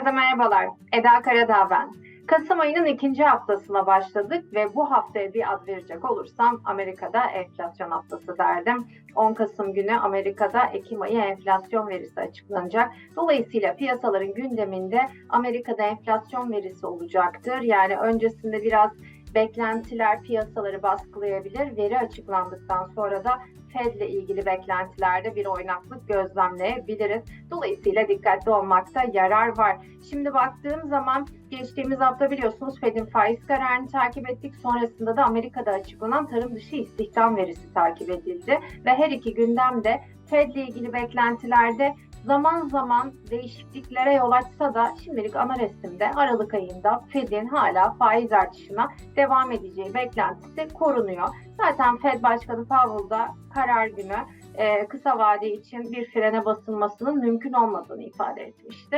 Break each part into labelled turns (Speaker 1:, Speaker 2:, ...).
Speaker 1: Herkese merhabalar. Eda Karadağ ben. Kasım ayının ikinci haftasına başladık ve bu haftaya bir ad verecek olursam Amerika'da enflasyon haftası derdim. 10 Kasım günü Amerika'da Ekim ayı enflasyon verisi açıklanacak. Dolayısıyla piyasaların gündeminde Amerika'da enflasyon verisi olacaktır. Yani öncesinde biraz beklentiler piyasaları baskılayabilir. Veri açıklandıktan sonra da Fed ile ilgili beklentilerde bir oynaklık gözlemleyebiliriz. Dolayısıyla dikkatli olmakta yarar var. Şimdi baktığım zaman geçtiğimiz hafta biliyorsunuz Fed'in faiz kararını takip ettik. Sonrasında da Amerika'da açıklanan tarım dışı istihdam verisi takip edildi. Ve her iki gündemde Fed ile ilgili beklentilerde zaman zaman değişikliklere yol açsa da şimdilik ana resimde Aralık ayında Fed'in hala faiz artışına devam edeceği beklentisi korunuyor. Zaten Fed Başkanı Powell da karar günü e, kısa vade için bir frene basılmasının mümkün olmadığını ifade etmişti.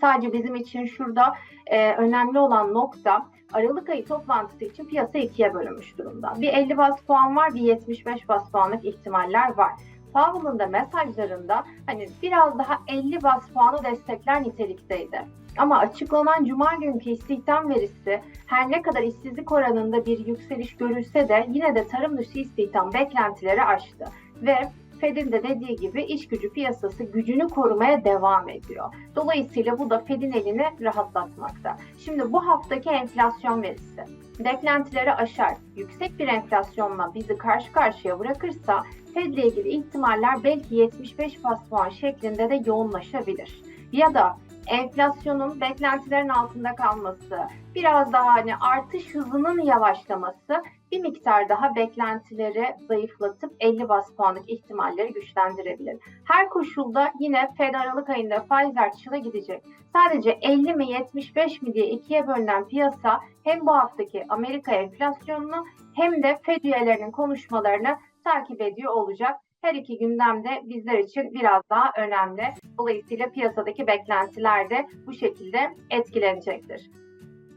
Speaker 1: Sadece bizim için şurada e, önemli olan nokta Aralık ayı toplantısı için piyasa ikiye bölünmüş durumda. Bir 50 bas puan var, bir 75 bas puanlık ihtimaller var. Powell'ın da mesajlarında hani biraz daha 50 bas puanı destekler nitelikteydi. Ama açıklanan cuma günkü istihdam verisi her ne kadar işsizlik oranında bir yükseliş görülse de yine de tarım dışı istihdam beklentileri aştı. Ve Fed'in de dediği gibi iş gücü piyasası gücünü korumaya devam ediyor. Dolayısıyla bu da Fed'in elini rahatlatmakta. Şimdi bu haftaki enflasyon verisi beklentileri aşar, yüksek bir enflasyonla bizi karşı karşıya bırakırsa Fed ile ilgili ihtimaller belki 75 bas puan şeklinde de yoğunlaşabilir. Ya da enflasyonun beklentilerin altında kalması, biraz daha hani artış hızının yavaşlaması bir miktar daha beklentileri zayıflatıp 50 bas puanlık ihtimalleri güçlendirebilir. Her koşulda yine Fed Aralık ayında faiz artışına gidecek. Sadece 50 mi 75 mi diye ikiye bölünen piyasa hem bu haftaki Amerika enflasyonunu hem de Fed üyelerinin konuşmalarını takip ediyor olacak. Her iki gündem de bizler için biraz daha önemli. Dolayısıyla piyasadaki beklentiler de bu şekilde etkilenecektir.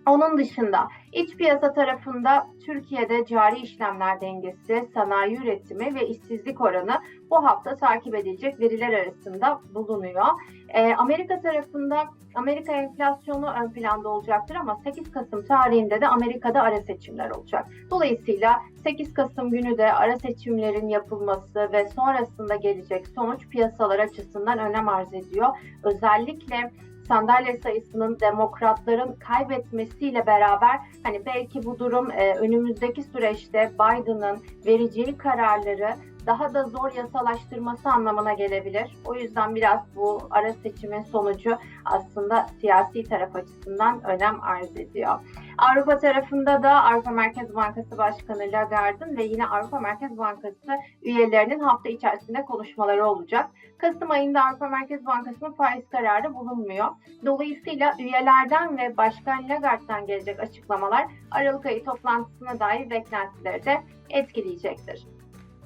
Speaker 1: Onun dışında iç piyasa tarafında Türkiye'de cari işlemler dengesi, sanayi üretimi ve işsizlik oranı bu hafta takip edilecek veriler arasında bulunuyor. Ee, Amerika tarafında Amerika enflasyonu ön planda olacaktır ama 8 Kasım tarihinde de Amerika'da ara seçimler olacak. Dolayısıyla 8 Kasım günü de ara seçimlerin yapılması ve sonrasında gelecek sonuç piyasalar açısından önem arz ediyor. Özellikle sandalye sayısının demokratların kaybetmesiyle beraber hani belki bu durum e, önümüzdeki süreçte Biden'ın vereceği kararları daha da zor yasalaştırması anlamına gelebilir. O yüzden biraz bu ara seçimin sonucu aslında siyasi taraf açısından önem arz ediyor. Avrupa tarafında da Avrupa Merkez Bankası Başkanı Lagarde'ın ve yine Avrupa Merkez Bankası üyelerinin hafta içerisinde konuşmaları olacak. Kasım ayında Avrupa Merkez Bankası'nın faiz kararı bulunmuyor. Dolayısıyla üyelerden ve Başkan Lagarde'dan gelecek açıklamalar Aralık ayı toplantısına dair beklentileri de etkileyecektir.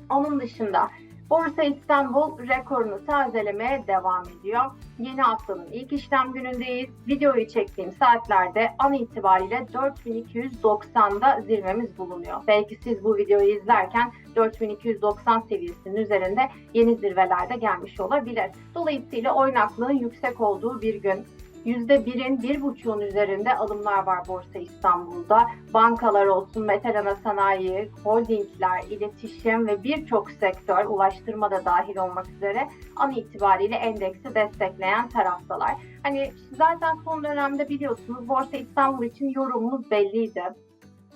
Speaker 1: Onun dışında Borsa İstanbul rekorunu tazelemeye devam ediyor. Yeni haftanın ilk işlem günündeyiz. Videoyu çektiğim saatlerde an itibariyle 4290'da zirvemiz bulunuyor. Belki siz bu videoyu izlerken 4290 seviyesinin üzerinde yeni zirvelerde gelmiş olabilir. Dolayısıyla oynaklığın yüksek olduğu bir gün. %1'in 1,5'un üzerinde alımlar var Borsa İstanbul'da. Bankalar olsun, metal ana sanayi, holdingler, iletişim ve birçok sektör, ulaştırma da dahil olmak üzere an itibariyle endeksi destekleyen taraftalar. Hani zaten son dönemde biliyorsunuz Borsa İstanbul için yorumumuz belliydi.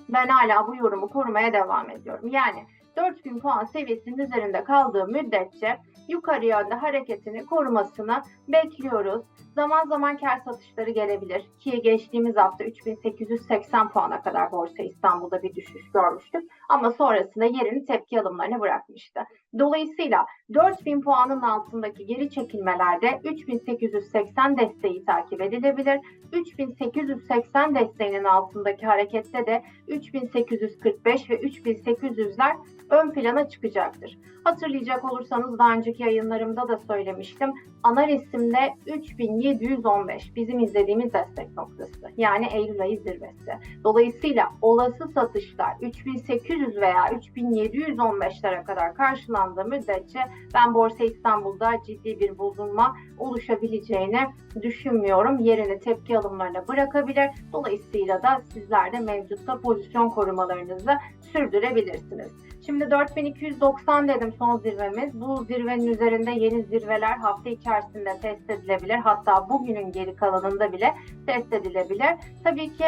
Speaker 1: Ben hala bu yorumu korumaya devam ediyorum. Yani 4000 puan seviyesinin üzerinde kaldığı müddetçe yukarı yönde hareketini korumasını bekliyoruz. Zaman zaman kar satışları gelebilir ki geçtiğimiz hafta 3880 puana kadar Borsa İstanbul'da bir düşüş görmüştük ama sonrasında yerini tepki alımlarına bırakmıştı. Dolayısıyla 4000 puanın altındaki geri çekilmelerde 3880 desteği takip edilebilir. 3880 desteğinin altındaki harekette de 3845 ve 3800'ler ön plana çıkacaktır. Hatırlayacak olursanız daha önceki yayınlarımda da söylemiştim. Ana resimde 3000 1715 bizim izlediğimiz destek noktası. Yani Eylül ayı zirvesi. Dolayısıyla olası satışlar 3800 veya 3715'lere kadar karşılandığı müddetçe ben Borsa İstanbul'da ciddi bir bozulma oluşabileceğini düşünmüyorum. Yerini tepki alımlarına bırakabilir. Dolayısıyla da sizler de mevcutta pozisyon korumalarınızı sürdürebilirsiniz. Şimdi 4290 dedim son zirvemiz. Bu zirvenin üzerinde yeni zirveler hafta içerisinde test edilebilir. Hatta bugünün geri kalanında bile test edilebilir. Tabii ki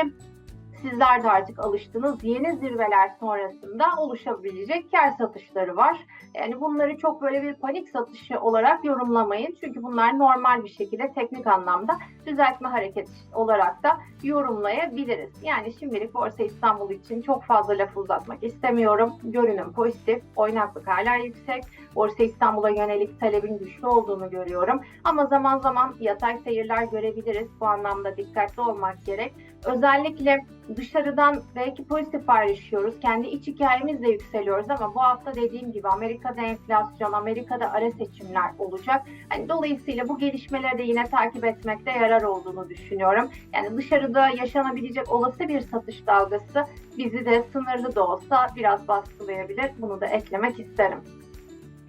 Speaker 1: sizler de artık alıştınız. Yeni zirveler sonrasında oluşabilecek kar satışları var. Yani bunları çok böyle bir panik satışı olarak yorumlamayın. Çünkü bunlar normal bir şekilde teknik anlamda düzeltme hareketi olarak da yorumlayabiliriz. Yani şimdilik Borsa İstanbul için çok fazla laf uzatmak istemiyorum. Görünüm pozitif, oynaklık hala yüksek. Borsa İstanbul'a yönelik talebin güçlü olduğunu görüyorum. Ama zaman zaman yatay seyirler görebiliriz. Bu anlamda dikkatli olmak gerek. Özellikle dışarıdan belki pozitif ayrışıyoruz. Kendi iç hikayemizle yükseliyoruz ama bu hafta dediğim gibi Amerika'da enflasyon, Amerika'da ara seçimler olacak. Hani dolayısıyla bu gelişmeleri de yine takip etmekte yarar olduğunu düşünüyorum. Yani dışarıda yaşanabilecek olası bir satış dalgası bizi de sınırlı da olsa biraz baskılayabilir. Bunu da eklemek isterim.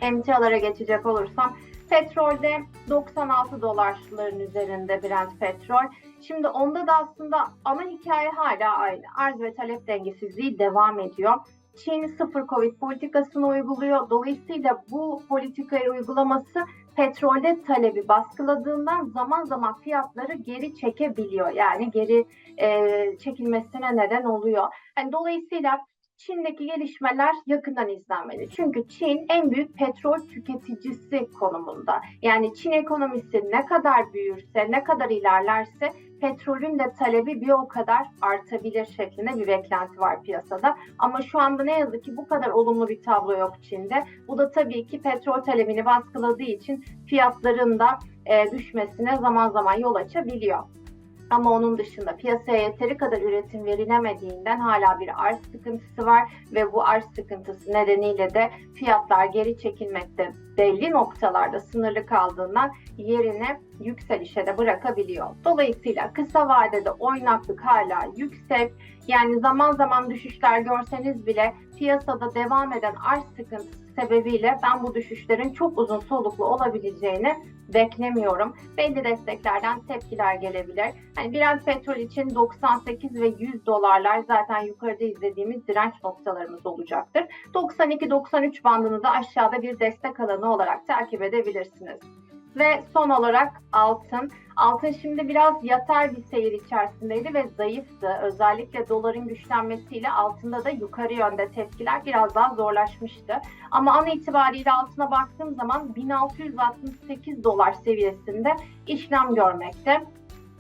Speaker 1: Emtialara geçecek olursam petrolde 96 dolarların üzerinde Brent petrol. Şimdi onda da aslında ana hikaye hala aynı. Arz ve talep dengesizliği devam ediyor. Çin sıfır Covid politikasını uyguluyor. Dolayısıyla bu politikayı uygulaması petrolde talebi baskıladığından zaman zaman fiyatları geri çekebiliyor. Yani geri e, çekilmesine neden oluyor. Yani dolayısıyla Çin'deki gelişmeler yakından izlenmeli. Çünkü Çin en büyük petrol tüketicisi konumunda. Yani Çin ekonomisi ne kadar büyürse, ne kadar ilerlerse petrolün de talebi bir o kadar artabilir şeklinde bir beklenti var piyasada. Ama şu anda ne yazık ki bu kadar olumlu bir tablo yok Çin'de. Bu da tabii ki petrol talebini baskıladığı için fiyatların da e, düşmesine zaman zaman yol açabiliyor. Ama onun dışında piyasaya yeteri kadar üretim verilemediğinden hala bir arz sıkıntısı var ve bu arz sıkıntısı nedeniyle de fiyatlar geri çekilmekte belli noktalarda sınırlı kaldığından yerine yükselişe de bırakabiliyor. Dolayısıyla kısa vadede oynaklık hala yüksek. Yani zaman zaman düşüşler görseniz bile piyasada devam eden arz sıkıntısı sebebiyle ben bu düşüşlerin çok uzun soluklu olabileceğini beklemiyorum. Belli desteklerden tepkiler gelebilir. Hani Brent petrol için 98 ve 100 dolarlar zaten yukarıda izlediğimiz direnç noktalarımız olacaktır. 92-93 bandını da aşağıda bir destek alanı olarak takip edebilirsiniz. Ve son olarak altın. Altın şimdi biraz yatay bir seyir içerisindeydi ve zayıftı. Özellikle doların güçlenmesiyle altında da yukarı yönde tepkiler biraz daha zorlaşmıştı. Ama an itibariyle altına baktığım zaman 1668 dolar seviyesinde işlem görmekte.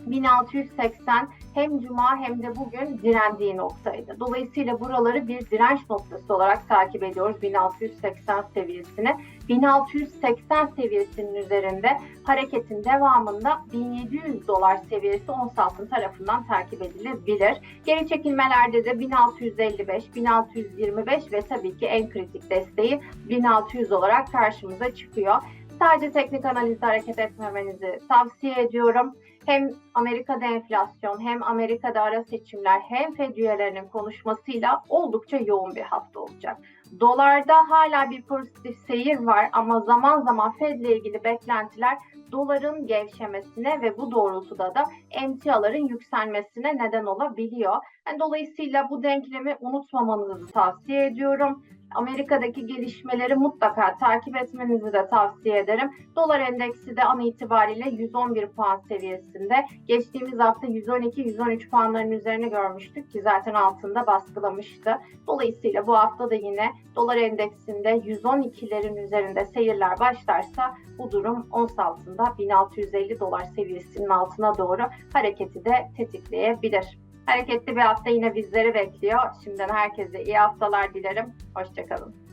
Speaker 1: 1680 hem cuma hem de bugün direndiği noktaydı. Dolayısıyla buraları bir direnç noktası olarak takip ediyoruz 1680 seviyesini. 1680 seviyesinin üzerinde hareketin devamında 1700 dolar seviyesi ons altın tarafından takip edilebilir. Geri çekilmelerde de 1655, 1625 ve tabii ki en kritik desteği 1600 olarak karşımıza çıkıyor. Sadece teknik analizde hareket etmemenizi tavsiye ediyorum. Hem Amerika'da enflasyon hem Amerika'da ara seçimler hem Fed üyelerinin konuşmasıyla oldukça yoğun bir hafta olacak. Dolarda hala bir pozitif seyir var ama zaman zaman Fed ile ilgili beklentiler doların gevşemesine ve bu doğrultuda da emtiaların yükselmesine neden olabiliyor. Yani dolayısıyla bu denklemi unutmamanızı tavsiye ediyorum. Amerika'daki gelişmeleri mutlaka takip etmenizi de tavsiye ederim. Dolar endeksi de an itibariyle 111 puan seviyesinde. Geçtiğimiz hafta 112-113 puanların üzerine görmüştük ki zaten altında baskılamıştı. Dolayısıyla bu hafta da yine dolar endeksinde 112'lerin üzerinde seyirler başlarsa bu durum ons altında 1650 dolar seviyesinin altına doğru hareketi de tetikleyebilir. Hareketli bir hafta yine bizleri bekliyor. Şimdiden herkese iyi haftalar dilerim. Hoşçakalın.